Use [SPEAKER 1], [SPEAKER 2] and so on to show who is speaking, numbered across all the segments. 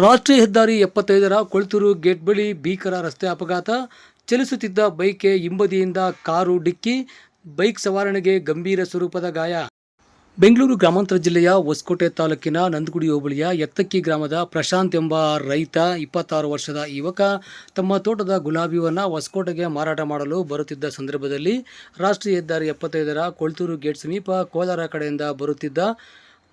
[SPEAKER 1] ರಾಷ್ಟ್ರೀಯ ಹೆದ್ದಾರಿ ಎಪ್ಪತ್ತೈದರ ಕೊಳ್ತೂರು ಗೇಟ್ ಬಳಿ ಭೀಕರ ರಸ್ತೆ ಅಪಘಾತ. ಚಲಿಸುತ್ತಿದ್ದ ಬೈಕ್ಗೆ ಹಿಂಬದಿಯಿಂದ ಕಾರು ಡಿಕ್ಕಿ, ಬೈಕ್ ಸವಾರಣೆಗೆ ಗಂಭೀರ ಸ್ವರೂಪದ ಗಾಯ. ಬೆಂಗಳೂರು ಗ್ರಾಮಾಂತರ ಜಿಲ್ಲೆಯ ಹೊಸಕೋಟೆ ತಾಲೂಕಿನ ನಂದಗುಡಿ ಹೋಬಳಿಯ ಎತ್ತಕ್ಕಿ ಗ್ರಾಮದ ಪ್ರಶಾಂತ್ ಎಂಬ ರೈತ, ಇಪ್ಪತ್ತಾರು ವರ್ಷದ ಯುವಕ, ತಮ್ಮ ತೋಟದ ಗುಲಾಬಿಯನ್ನು ಹೊಸಕೋಟೆಗೆ ಮಾರಾಟ ಮಾಡಲು ಬರುತ್ತಿದ್ದ ಸಂದರ್ಭದಲ್ಲಿ ರಾಷ್ಟ್ರೀಯ ಹೆದ್ದಾರಿ ಎಪ್ಪತ್ತೈದರ ಕೊಳ್ತೂರು ಗೇಟ್ ಸಮೀಪ ಕೋಲಾರ ಕಡೆಯಿಂದ ಬರುತ್ತಿದ್ದ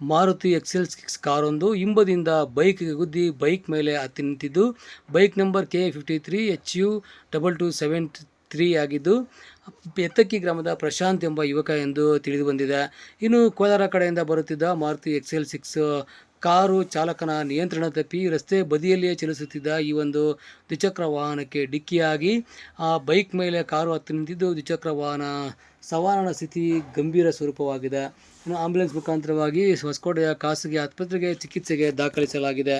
[SPEAKER 1] ಮಾರುತಿ ಎಕ್ಸೆಲ್ ಸಿಕ್ಸ್ ಕಾರೊಂದು ಹಿಂಬದಿಂದ ಬೈಕ್ಗೆ ಗುದ್ದಿ ಬೈಕ್ ಮೇಲೆ ಹತ್ತಿ ನಿಂತಿದ್ದು. Bike number K fifty three H U double two seven three ಆಗಿದ್ದು, ಎತ್ತಕ್ಕಿ ಗ್ರಾಮದ ಪ್ರಶಾಂತ್ ಎಂಬ ಯುವಕ ಎಂದು ತಿಳಿದು ಬಂದಿದೆ. ಇನ್ನು ಕೋಲಾರ ಕಡೆಯಿಂದ ಬರುತ್ತಿದ್ದ ಮಾರುತಿ ಎಕ್ಸೆಲ್ ಸಿಕ್ಸ್ ಕಾರು ಚಾಲಕನ ನಿಯಂತ್ರಣ ತಪ್ಪಿ ರಸ್ತೆ ಬದಿಯಲ್ಲಿಯೇ ಚಲಿಸುತ್ತಿದ್ದ ಈ ಒಂದು ದ್ವಿಚಕ್ರ ವಾಹನಕ್ಕೆ ಡಿಕ್ಕಿಯಾಗಿ, ಆ ಬೈಕ್ ಮೇಲೆ ಕಾರು ಹತ್ತಿ ನಿಂತಿದ್ದು ದ್ವಿಚಕ್ರ ವಾಹನ ಸವಾರನ ಸ್ಥಿತಿ ಗಂಭೀರ ಸ್ವರೂಪವಾಗಿದೆ. ಇನ್ನು ಆಂಬ್ಯುಲೆನ್ಸ್ ಮುಖಾಂತರವಾಗಿ ಹೊಸಕೋಟೆಯ ಖಾಸಗಿ ಆಸ್ಪತ್ರೆಗೆ ಚಿಕಿತ್ಸೆಗೆ ದಾಖಲಿಸಲಾಗಿದೆ.